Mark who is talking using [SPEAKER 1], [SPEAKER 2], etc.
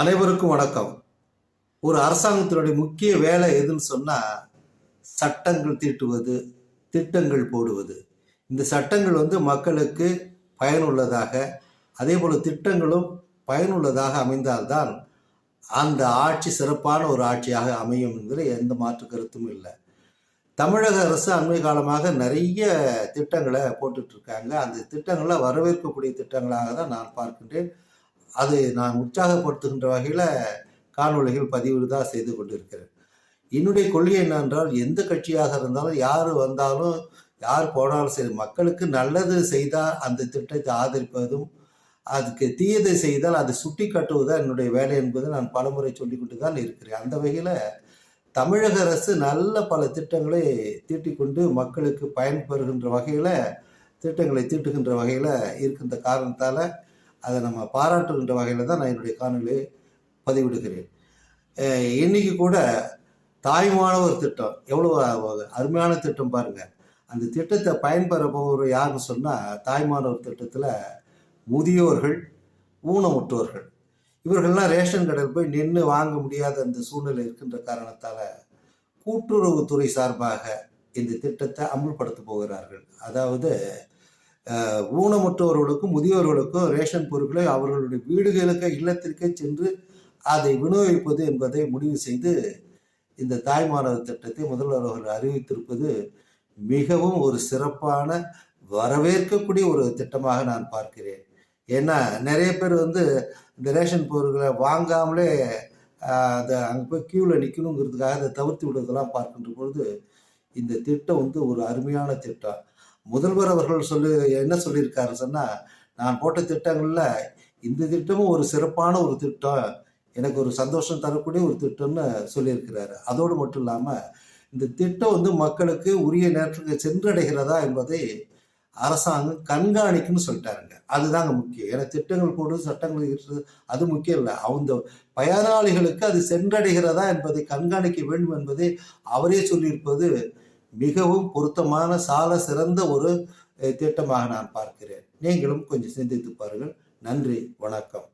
[SPEAKER 1] அனைவருக்கும் வணக்கம். ஒரு அரசாங்கத்தினுடைய முக்கிய வேலை எதுன்னு சொன்னால் சட்டங்கள் தீட்டுவது திட்டங்கள் போடுவது. இந்த சட்டங்கள் வந்து மக்களுக்கு பயனுள்ளதாக அதே போல் திட்டங்களும் பயனுள்ளதாக அமைந்தால்தான் அந்த ஆட்சி சிறப்பான ஒரு ஆட்சியாக அமையும் என்பதில் எந்த மாற்று கருத்தும் இல்லை. தமிழக அரசு அண்மை காலமாக நிறைய திட்டங்களை போட்டுட்ருக்காங்க அந்த திட்டங்களை வரவேற்கக்கூடிய திட்டங்களாக தான் நான் பார்க்கின்றேன். அது நான் உற்சாகப்படுத்துகின்ற வகையில் காணொளிகள் பதிவு தான் செய்து கொண்டிருக்கிறேன். என்னுடைய கொள்கை என்னென்றால் எந்த கட்சியாக இருந்தாலும் யார் வந்தாலும் யார் போனாலும் சரி மக்களுக்கு நல்லது செய்தால் அந்த திட்டத்தை ஆதரிப்பதும் அதுக்கு தீயதை செய்தால் அதை சுட்டி காட்டுவதுதான் என்னுடைய வேலை என்பதை நான் பலமுறை சொல்லிக்கொண்டு தான் இருக்கிறேன். அந்த வகையில் தமிழக அரசு நல்ல பல திட்டங்களை தீட்டிக்கொண்டு மக்களுக்கு பயன்பெறுகின்ற வகையில் திட்டங்களை தீட்டுகின்ற வகையில் இருக்கின்ற காரணத்தால் அதை நம்ம பாராட்டுகின்ற வகையில் தான் நான் என்னுடைய காணொலியை பதிவிடுகிறேன். இன்னைக்கு கூட தாய்மானவர் திட்டம் எவ்வளோ அருமையான திட்டம் பாருங்கள் அந்த திட்டத்தை பயன்பெற போகிற யாருன்னு சொன்னால் தாய்மானவர் திட்டத்தில் முதியோர்கள் ஊனமுற்றோர்கள். இவர்கள்லாம் ரேஷன் கடையில் போய் நின்று வாங்க முடியாத அந்த சூழ்நிலை இருக்கின்ற காரணத்தால் கூட்டுறவுத்துறை சார்பாக இந்த திட்டத்தை அமுல்படுத்த போகிறார்கள். அதாவது ஊனமுற்றோர்களுக்கும் ஊனமுற்றவர்களுக்கும் முதியோர்களுக்கும் ரேஷன் பொருட்களை அவர்களுடைய வீடுகளுக்கு இல்லத்திற்கே சென்று அதை விநியோகிப்பது என்பதை முடிவு செய்து இந்த தாய்மானவர் திட்டத்தை முதல்வர் அவர்கள் அறிவித்திருப்பது மிகவும் ஒரு சிறப்பான வரவேற்கக்கூடிய ஒரு திட்டமாக நான் பார்க்கிறேன். ஏன்னா நிறைய பேர் வந்து இந்த ரேஷன் பொருட்களை வாங்காமலே அதை அங்கே போய் கியூவில் நிற்கணுங்கிறதுக்காக அதை தவிர்த்து விடுவதெல்லாம் பார்க்கின்ற பொழுது இந்த திட்டம் வந்து ஒரு அருமையான திட்டம். முதல்வர் அவர்கள் சொல்லி என்ன சொல்லியிருக்காரு சொன்னால் நான் போட்ட திட்டங்களில் இந்த திட்டமும் ஒரு சிறப்பான ஒரு திட்டம் எனக்கு ஒரு சந்தோஷம் தரக்கூடிய ஒரு திட்டம்னு சொல்லியிருக்கிறாரு. அதோடு மட்டும் இல்லாமல் இந்த திட்டம் வந்து மக்களுக்கு உரிய நேரத்துக்கு சென்றடைகிறதா என்பதை அரசாங்கம் கண்காணிக்குன்னு சொல்லிட்டாருங்க. அதுதாங்க முக்கியம். ஏன்னா திட்டங்கள் போடு சட்டங்கள் இருக்கிறது அது முக்கியம் இல்லை. அந்த பயனாளிகளுக்கு அது சென்றடைகிறதா என்பதை கண்காணிக்க வேண்டும் என்பதை அவரே சொல்லியிருப்பது மிகவும் பொருத்தமான சால சிறந்த ஒரு திட்டமாக நான் பார்க்கிறேன். நீங்களும் கொஞ்சம் சிந்தித்து பாருங்கள். நன்றி வணக்கம்.